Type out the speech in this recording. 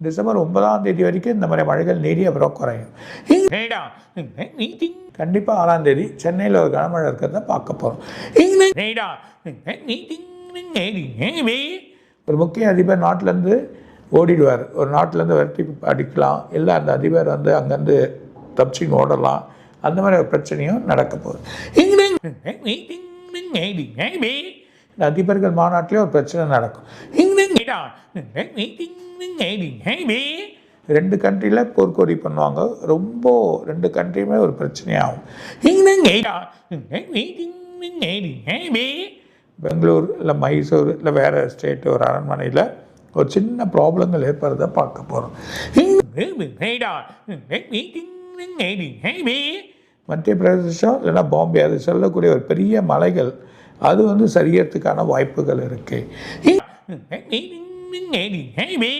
December ஒன்பதாம் தேதி வரைக்கும் இந்த மாதிரி மழைகள் நீடி அப்புறம் குறையும் கண்டிப்பாக ஆறாம் தேதி சென்னையில் ஒரு கனமழை இருக்கிறத பார்க்க போகிறோம் ஒரு முக்கிய அதிபர் நாட்டிலேருந்து ஓடிடுவார் ஒரு நாட்டிலேருந்து விரட்டி அடிக்கலாம் இல்லை அந்த அதிபர் வந்து அங்கேருந்து தப்பிச்சின்னு ஓடலாம் அந்த மாதிரி ஒரு பிரச்சனையும் நடக்க போகுது இந்த அதிபர்கள் மாநாட்டிலே ஒரு பிரச்சனை நடக்கும் ரெண்டு கண்ட்ரியில் போர்க்கோரி பண்ணுவாங்க ரொம்ப ரெண்டு கண்ட்ரியுமே ஒரு பிரச்சனையாகும் பெங்களூர் இல்லை மைசூர் இல்லை வேறு ஸ்டேட் ஒரு அரண்மனையில் ஒரு சின்ன ப்ராப்ளங்கள் ஏற்படுறத பார்க்க போகிறோம் மத்திய பிரதேசம் இல்லைன்னா பாம்பே அது சொல்லக்கூடிய ஒரு பெரிய மலைகள் அது வந்து சரியறதுக்கான வாய்ப்புகள் இருக்குது